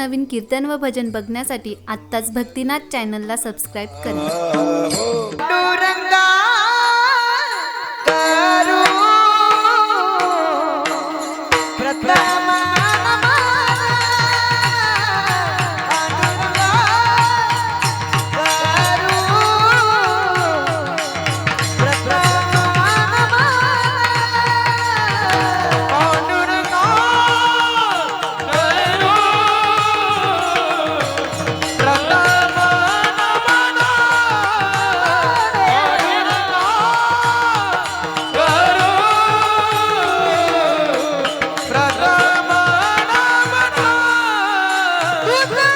नवीन कीर्तन व भजन बघण्यासाठी आत्ताच भक्तीनाथ चॅनलला सबस्क्राईब करा. हो.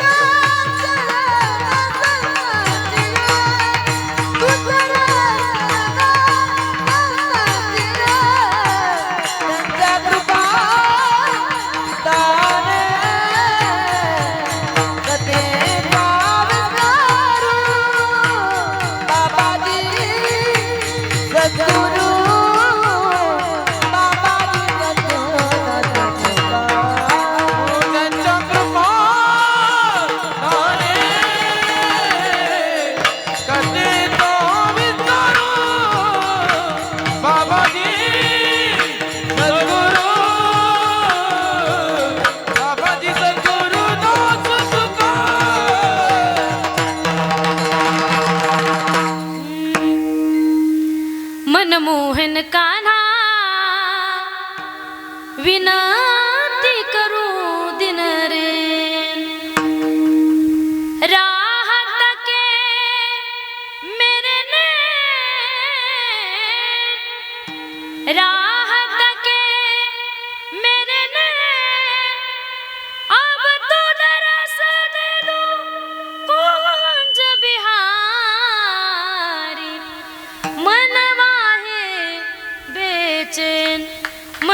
না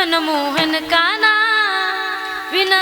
मनमोहन काना विना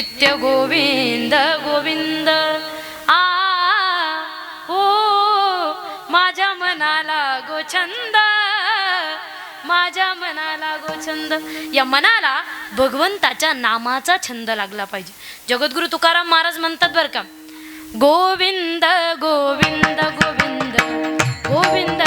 नित्य गोविंद गोविंद आ ओ माझ्या मनाला गोछंद माझ्या मनाला गोछंद या मनाला भगवंताच्या नामाचा छंद लागला पाहिजे. जगद्गुरु तुकाराम महाराज म्हणतात बरं का गोविंद गोविंद गोविंद गोविंद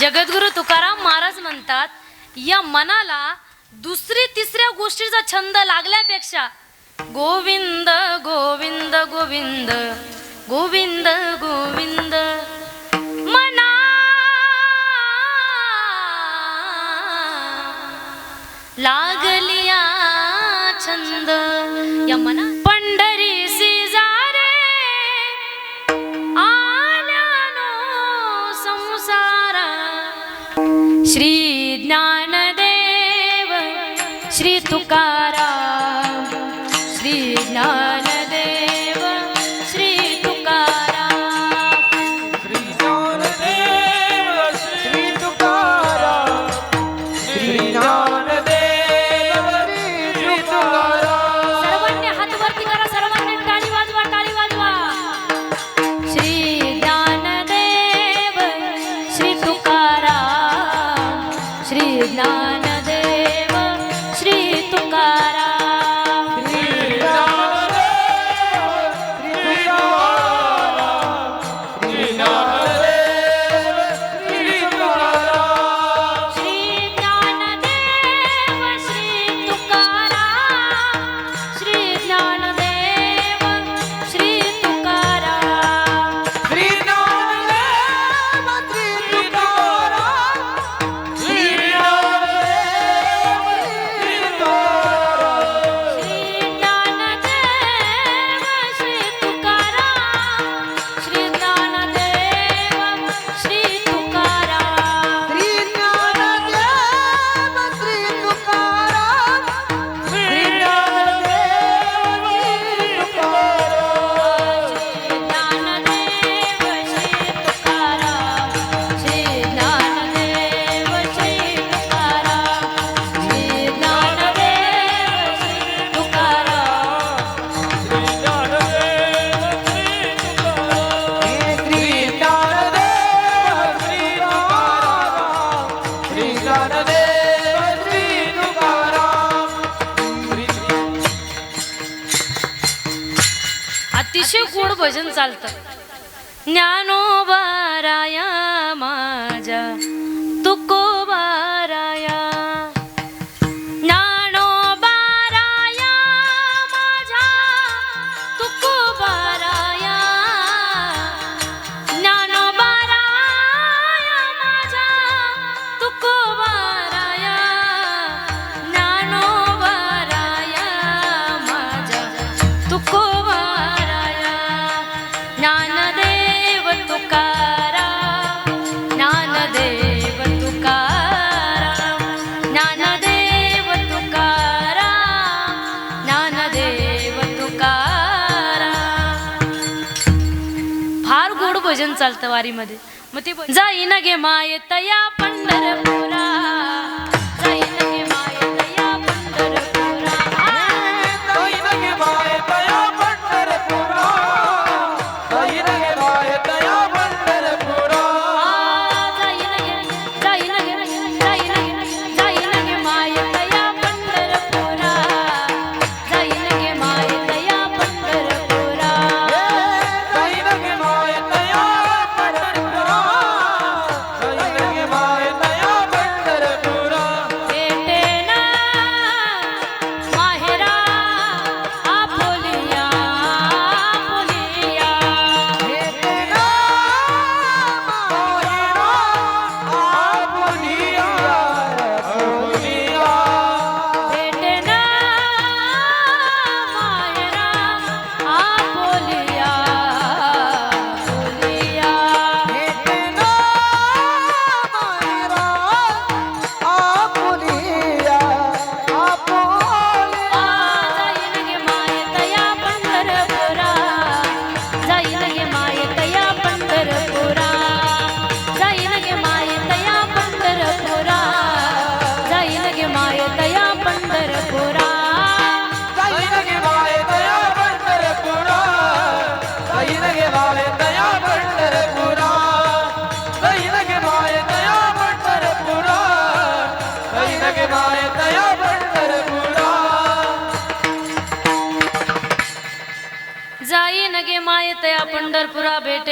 जगद्गुरु तुकाराम महाराज म्हणतात या मनाला दुसरी तिसऱ्या गोष्टीचा छंद लागल्यापेक्षा गोविंद गोविंद गोविंद गोविंद गोविंद लागलिया छंद. या मना ज्ञानदेव श्री तुकारा चालतं. ज्ञानोबाराया मा चालतं वारीमध्ये. मग ते जाईन गे माय तया पंढरपुरा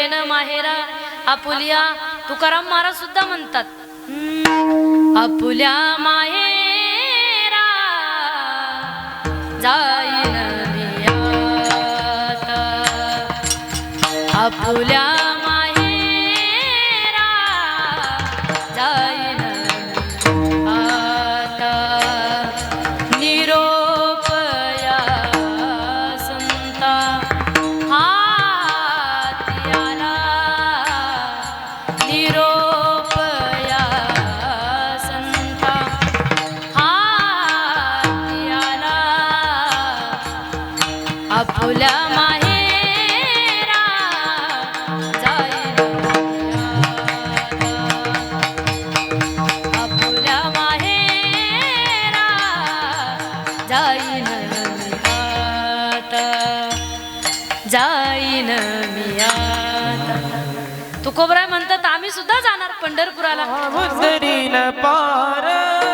येण माहेरा. आपुल्या तुकाराम महाराज सुद्धा म्हणतात. आपुल्या माहेरा. जाईन आपुल्या आपल्या माहेरा जाईन तुकोबराय म्हणतात आम्ही सुद्धा जाणार पंढरपुराला. पार.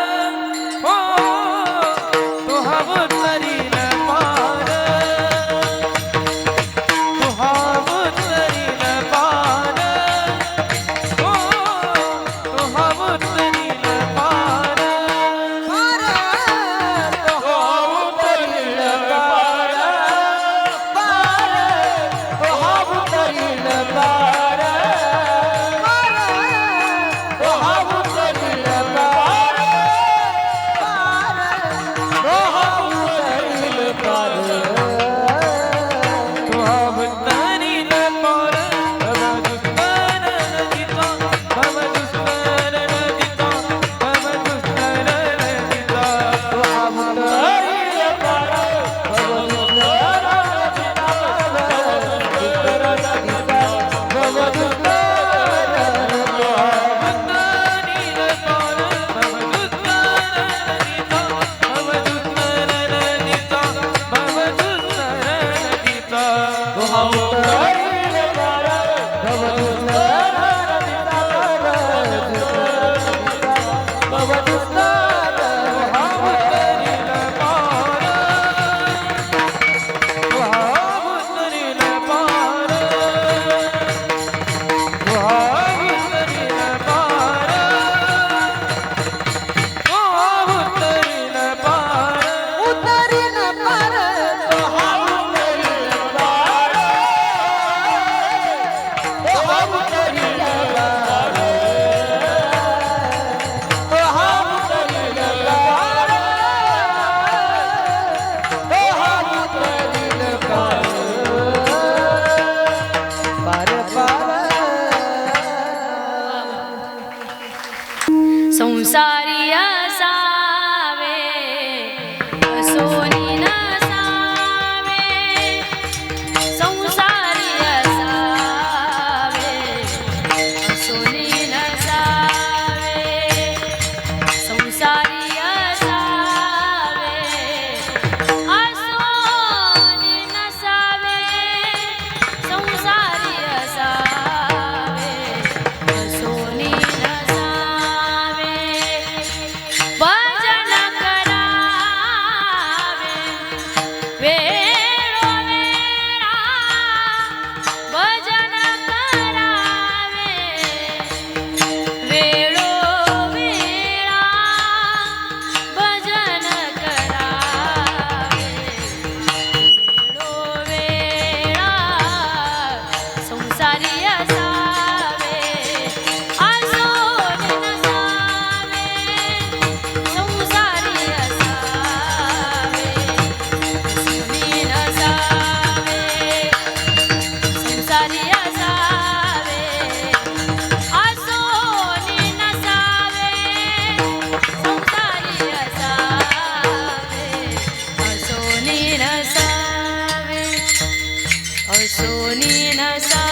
सोनी नसा